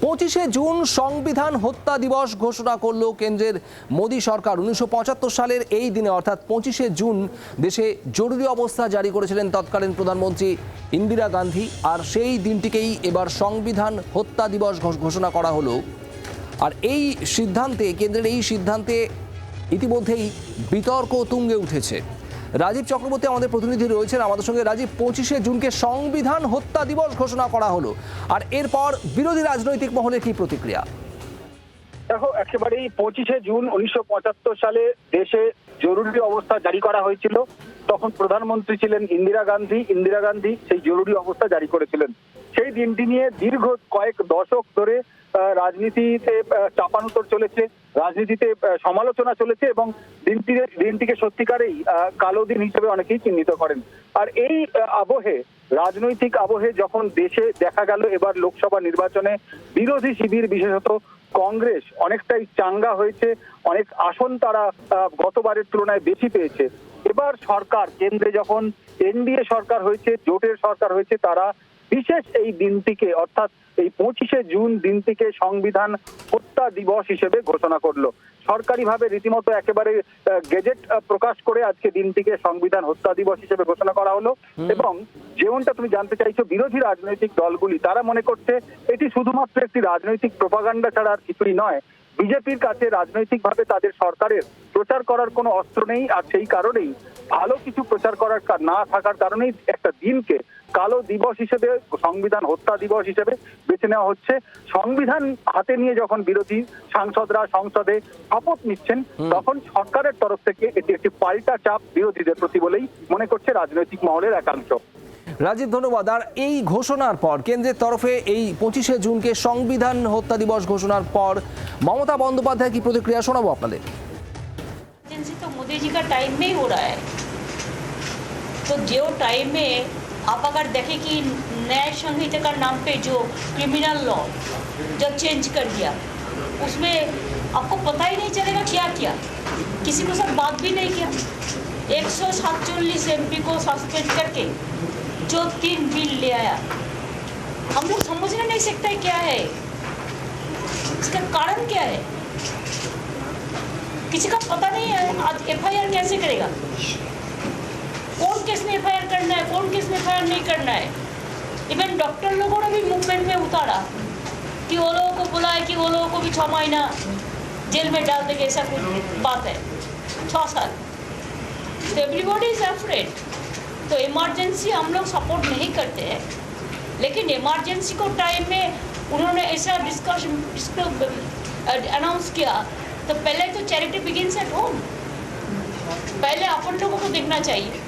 পঁচিশে জুন সংবিধান হত্যা দিবস ঘোষণা করল কেন্দ্রের মোদী সরকার। উনিশশো পঁচাত্তর সালের এই দিনে, অর্থাৎ পঁচিশে জুন, দেশে জরুরি অবস্থা জারি করেছিলেন তৎকালীন প্রধানমন্ত্রী ইন্দিরা গান্ধী। আর সেই দিনটিকেই এবার সংবিধান হত্যা দিবস ঘোষ- ঘোষণা করা হলো। আর এই সিদ্ধান্তে, কেন্দ্রের এই সিদ্ধান্তে ইতিমধ্যেই বিতর্ক তুঙ্গে উঠেছে। রাজীব চক্রবর্তী আমাদের প্রতিনিধি রয়েছেন। আমাদের সঙ্গে রাজীব, পঁচিশে জুনকে সংবিধান হত্যা দিবস ঘোষণা করা হলো। আর এরপর বিরোধী রাজনৈতিক মহলের কি প্রতিক্রিয়া? দেখো, একেবারেই পঁচিশে জুন উনিশশো পঁচাত্তর সালে দেশে জরুরি অবস্থা জারি করা হয়েছিল। তখন প্রধানমন্ত্রী ছিলেন ইন্দিরা গান্ধী। ইন্দিরা গান্ধী সেই জরুরি অবস্থা জারি করেছিলেন। সেই দিনটি নিয়ে দীর্ঘ কয়েক দশক ধরে রাজনীতিতে আহ, চাপানুতর চলেছে রাজনীতিতে সমালোচনা চলেছে এবং দিনটি দিনটিকে সত্যিকারেই কালো দিন হিসেবে অনেকেই চিহ্নিত করেন। আর এই আবহে রাজনৈতিক আবহে যখন দেশে দেখা গেল এবার লোকসভা নির্বাচনে বিরোধী শিবির বিশেষত কংগ্রেস অনেকটাই চাঙ্গা হয়েছে অনেক আসন তারা গতবারের তুলনায় বেশি পেয়েছে। এবার সরকার কেন্দ্রে যখন এনডিএ সরকার হয়েছে জোটের সরকার হয়েছে তারা বিশেষ এই দিনটিকে অর্থাৎ এই পঁচিশে জুন দিনটিকে সংবিধান হত্যা দিবস হিসেবে ঘোষণা করল। সরকারিভাবে রীতিমতো একেবারে গেজেট প্রকাশ করে আজকে দিনটিকে সংবিধান হত্যা দিবস হিসেবে ঘোষণা করা হলো। এবং যেমনটা তুমি জানতে চাইছো বিরোধী রাজনৈতিক দলগুলি তারা মনে করছে এটি শুধুমাত্র একটি রাজনৈতিক প্রপাগান্ডা ছাড়া আর কিছুই নয়। বিজেপির কাছে রাজনৈতিকভাবে তাদের সরকারের প্রচার করার কোনো অস্ত্র নেই আর সেই কারণেই ভালো কিছু প্রচার করার কা- না থাকার কারণেই একটা দিনকে কালো দিবস হিসেবে সংবিধান হত্যা দিবস হিসেবে বেছে নেওয়া হচ্ছে সংবিধান হাতে নিয়ে যখন বিরোধী সাংসদরা সংসদে শপথ নিচ্ছেন তখন সরকারের তরফ থেকে এটি একটি পাল্টা চাপ বিরোধীদের প্রতি বলেই মনে করছে রাজনৈতিক মহলের একাংশ রাজীব ধন্যবাদ আর এই ঘোষণার পর কেন্দ্রের তরফে এই পঁচিশে জুনকে সংবিধান হত্যা দিবস ঘোষণার পর মমতা বন্দ্যোপাধ্যায় কি প্রতিক্রিয়া শোনাবো আপনাদের एजेंसी तो मोदी जी का टाइम में ही हो रहा है तो जो टाइम में आप अगर देखें कि न्याय संहिता का नाम पे जो क्रिमिनल लॉ जब चेंज कर दिया उसमें आपको पता ही नहीं चलेगा क्या किया किसी के साथ बात भी नहीं किया एक सौ सातचल्लिस एम को सस्पेंड करके जो तीन बिल ले आया हम लोग समझने नहीं सकते क्या है इसका कारण क्या है किसी का पता नहीं है आज एफ कैसे करेगा कौन केस में एफ़ करना है? कौन केस में एफ़ नहीं करना है? इवन डॉक्टर लोगों ने भी मूवमेंट में उतारा कि वो लोगों को बुलाए, कि वो लोगों को भी छः महीना जेल में डाल देंगे, ऐसा कुछ बात है। छः साल। तो एवरीबॉडी इज़ अफ्रेड तो इमरजेंसी हम लोग सपोर्ट नहीं करते हैं। लेकिन इमरजेंसी को टाइम में उन्होंने ऐसा डिस्कस अनाउंस किया तो पहले तो चैरिटी बिगिंस एट होम पहले अपन लोगों को देखना चाहिए।